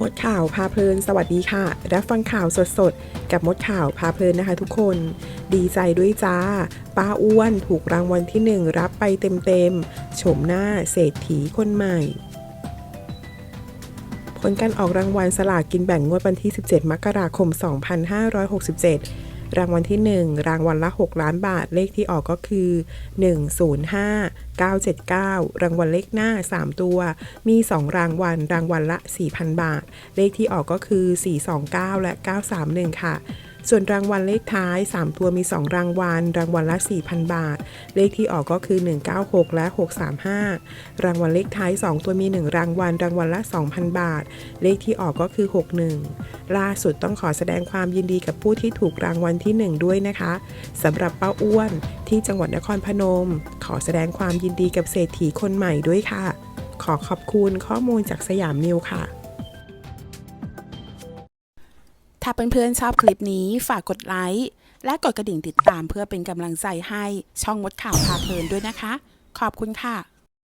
มดข่าวพาเพลิน สวัสดีค่ะ รับฟังข่าวสดๆ กับมดข่าวพาเพลินนะคะทุกคน ดีใจด้วยจ้า ป้าอ้วนถูกรางวัลที่หนึ่งรับไปเต็มๆโฉมหน้าเศรษฐีคนใหม่ผลการออกรางวัลสลากกินแบ่งงวดวันที่ 17 มกราคม 2567 รางวัลที่ 1 รางวัลละ 6 ล้านบาท เลขที่ออกก็คือ 105 979 รางวัลเลขหน้า 3 ตัว มี 2 รางวัล รางวัลละ 4,000 บาท เลขที่ออกก็คือ 429 และ 931 ค่ะส่วนรางวัลเลขท้าย 3 ตัวมี 2 รางวัล รางวัลละ 4,000 บาท เลขที่ออกก็คือ 196 และ 635 รางวัลเลขท้าย 2 ตัวมี 1 รางวัล รางวัลละ 2,000 บาท เลขที่ออกก็คือ 61 ล่าสุดต้องขอแสดงความยินดีกับผู้ที่ถูกรางวัลที่ 1 ด้วยนะคะสำหรับป้าอ้วนที่จังหวัดนครพนม ขอแสดงความยินดีกับเศรษฐีคนใหม่ด้วยค่ะ ขอขอบคุณข้อมูลจากสยามนิวค่ะ ถ้าเพื่อนๆชอบคลิปนี้ฝากกดไลค์และกดกระดิ่งติดตามเพื่อเป็นกำลังใจให้ช่องมดข่าวพาเพลินด้วยนะคะ ขอบคุณค่ะ